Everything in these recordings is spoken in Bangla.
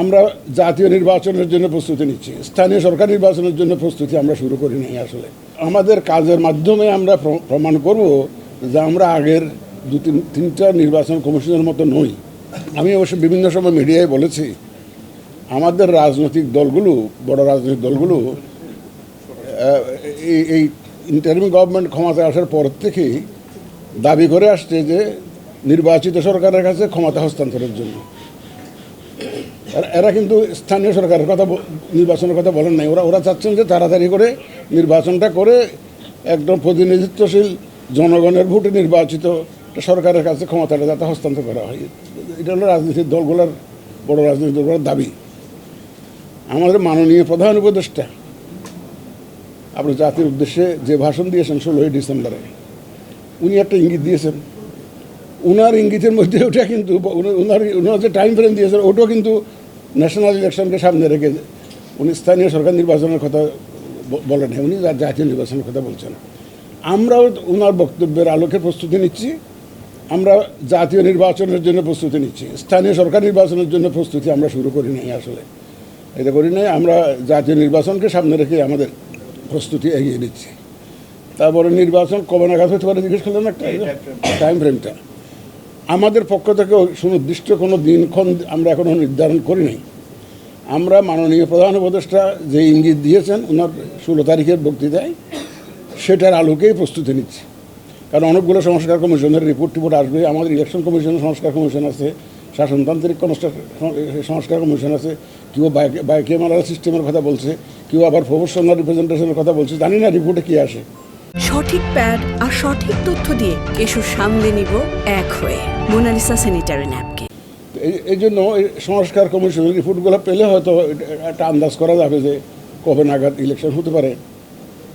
আমরা জাতীয় নির্বাচনের জন্য প্রস্তুতি নিচ্ছি। স্থানীয় সরকার নির্বাচনের জন্য প্রস্তুতি আমরা শুরু করি নাই আসলে। আমাদের কাজের মাধ্যমে আমরা প্র- প্রমাণ করব যে আমরা আগের দু তিন, তিনটা নির্বাচন কমিশনের মতো নই। আমি অবশ্য বিভিন্ন সময় মিডিয়ায় বলেছি, আমাদের রাজনৈতিক দলগুলো, বড় রাজনৈতিক দলগুলো এই এই ইন্টারিম গভর্নমেন্ট ক্ষমতায় আসার পর থেকেই দাবি করে আসছে যে নির্বাচিত সরকারের কাছে ক্ষমতা হস্তান্তরের জন্য। এরা- কিন্তু স্থানীয় সরকারের কথা নির্বাচনের কথা বলেন নাই। ওরা ওরা চাচ্ছেন যে তাড়াতাড়ি করে নির্বাচনটা করে একদম প্রতিনিধিত্বশীল জনগণের ভোটে নির্বাচিত সরকারের কাছে ক্ষমতাটা যাতে হস্তান্তর করা হয়। এটা হলো রাজনৈতিক দলগুলোর বড় রাজনৈতিক দলগুলোর দাবি। আমাদের মাননীয় প্রধান উপদেষ্টা আপনি জাতির উদ্দেশ্যে যে ভাষণ দিয়েছেন ষোলোই ডিসেম্বরে, উনি একটা ইঙ্গিত দিয়েছেন। উনার ইঙ্গিতের মধ্যে ওটা কিন্তু উনার উনার যে টাইম ফ্রেম দিয়েছেন, ওটাও কিন্তু ন্যাশনাল ইলেকশনকে সামনে রেখে উনি স্থানীয় সরকার নির্বাচনের কথা বলেন উনি জাতীয় নির্বাচনের কথা বলছেন। আমরাও ওনার বক্তব্যের আলোকে প্রস্তুতি নিচ্ছি। আমরা জাতীয় নির্বাচনের জন্য প্রস্তুতি নিচ্ছি। স্থানীয় সরকার নির্বাচনের জন্য প্রস্তুতি আমরা শুরু করি নাই আসলে। এটা করি নাই। আমরা জাতীয় নির্বাচনকে সামনে রেখে আমাদের প্রস্তুতি এগিয়ে নিচ্ছি। তারপরে নির্বাচন কবে নাগাদ হতে পারে জিজ্ঞেস করলেন একটা। টাইম ফ্রেমটা আমাদের পক্ষ থেকে সুনির্দিষ্ট কোনো দিনক্ষণ আমরা এখনও নির্ধারণ করি নাই। আমরা মাননীয় প্রধান উপদেষ্টা যে ইঙ্গিত দিয়েছেন, ওনার ষোলো তারিখের বক্তৃতায়, সেটার আলোকেই প্রস্তুতি নিচ্ছি। কারণ অনেকগুলো সংস্কার কমিশনের রিপোর্ট টিপোর্ট আসবে, আমাদের ইলেকশন কমিশনের সংস্কার কমিশন আছে, শাসনতান্ত্রিক সংস্কার সংস্কার কমিশন আছে, কেউ বাই ক্যামেরাল সিস্টেমের কথা বলছে, কেউ আবার প্রফেশনাল রিপ্রেজেন্টেশনের কথা বলছে, জানি না রিপোর্টে কী আসে। সঠিক প্যাড আর সঠিক তথ্য দিয়ে এসব সামলে নিব এক হয়ে। মোনালিসা স্যানিটারি ন্যাপকিন এই- জন্য সংস্কার কমিশনের রিপোর্টগুলো পেলে হয়তো একটা আন্দাজ করা যাবে যে কবে নাগাদ ইলেকশন হতে পারে।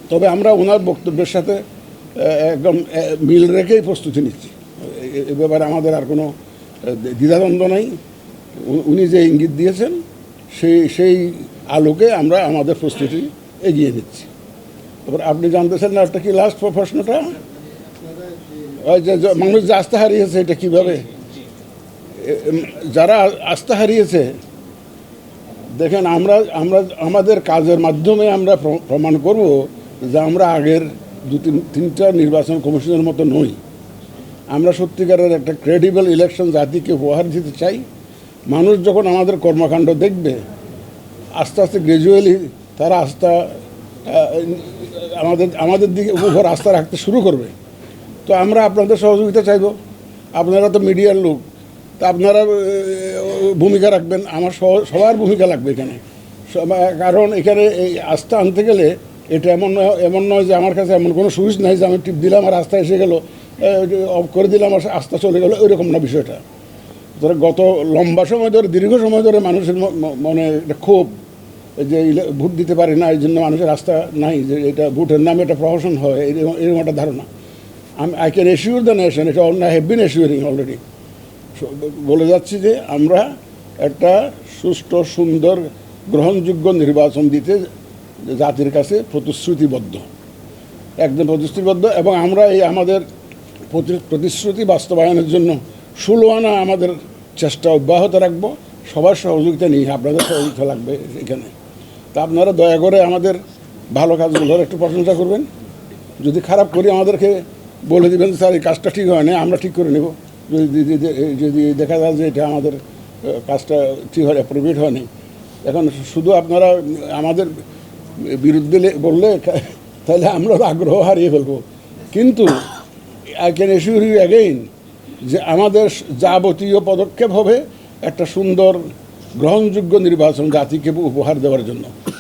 তবে আমরা ওনার বক্তব্যের সাথে একদম মিল রেখেই প্রস্তুতি নিচ্ছি। এ- ব্যাপারে আমাদের আর কোনো দ্বিধাদ্বন্দ্ব নাই। উনি যে ইঙ্গিত দিয়েছেন, সেই সেই আলোকে আমরা আমাদের প্রস্তুতি এগিয়ে নিচ্ছি। তারপর আপনি জানতেছেন না একটা কি লাস্ট প্রশ্নটা ওই যে মানুষ যে আস্থা হারিয়েছে এটা কীভাবে? যারা আস্থা হারিয়েছে, দেখেন আমরা আমরা, আমাদের কাজের মাধ্যমে আমরা প্রমাণ করব যে আমরা আগের দু, তিন, তিনটা নির্বাচন কমিশনের মতো নই। আমরা সত্যিকারের একটা ক্রেডিবল ইলেকশন জাতিকে উপহার দিতে চাই। মানুষ যখন আমাদের কর্মকাণ্ড দেখবে, আস্তে আস্তে গ্র্যাজুয়ালি তারা আস্থা আমাদের আমাদের দিকে উপর আস্থা রাখতে শুরু করবে। তো আমরা আপনাদের সহযোগিতা চাইব। আপনারা তো মিডিয়ার লোক। তা আপনারা ভূমিকা রাখবেন। আমার সবার ভূমিকা লাগবে এখানে। কারণ এখানে এই আস্থা আনতে গেলে এটা এমন এমন নয় যে আমার কাছে এমন কোনো সুইচ নাই যে আমি টিপ দিলাম আর আস্থা এসে গেল অফ করে দিলাম আর আস্থা চলে গেল ওইরকম না বিষয়টা। ধরে গত লম্বা সময় ধরে, দীর্ঘ সময় ধরে মানুষের মনে একটা ক্ষোভ যে ভোট দিতে পারে না, এই জন্য মানুষের রাস্তা নাই যে এটা ভোটের নামে একটা প্রহসন হয় এরকম এরকম একটা ধারণা। আমি I can assure the nation এটা অন্য হ্যাভ বিন এসিউরিং অলরেডি বলে যাচ্ছি যে আমরা একটা সুষ্ঠু, সুন্দর, গ্রহণযোগ্য নির্বাচন দিতে জাতির কাছে প্রতিশ্রুতিবদ্ধ। একদম প্রতিশ্রুতিবদ্ধ এবং আমরা এই আমাদের প্রতি- প্রতিশ্রুতি বাস্তবায়নের জন্য ষোলো আনা আমাদের চেষ্টা অব্যাহত রাখব। সবার সহযোগিতা নিয়ে আপনাদের সহযোগিতা লাগবে এখানে। তা আপনারা দয়া করে আমাদের ভালো কাজগুলোর একটু প্রশংসা করবেন। যদি খারাপ করি আমাদেরকে বলে দিবেন স্যার, এই কাজটা ঠিক হয় না আমরা ঠিক করে নেব। যদি যদি- দেখা যায় যে এটা আমাদের কাজটা ঠিক হয় অ্যাপ্রোপ্রিয়েট হয়নি। এখন শুধু আপনারা আমাদের বিরুদ্ধে বললে তাহলে আমরা আগ্রহ হারিয়ে ফেলব। কিন্তু I can assure you again যে আমাদের যাবতীয় পদক্ষেপ হবে একটা সুন্দর গ্রহণযোগ্য নির্বাচন জাতিকে উপহার দেওয়ার জন্য।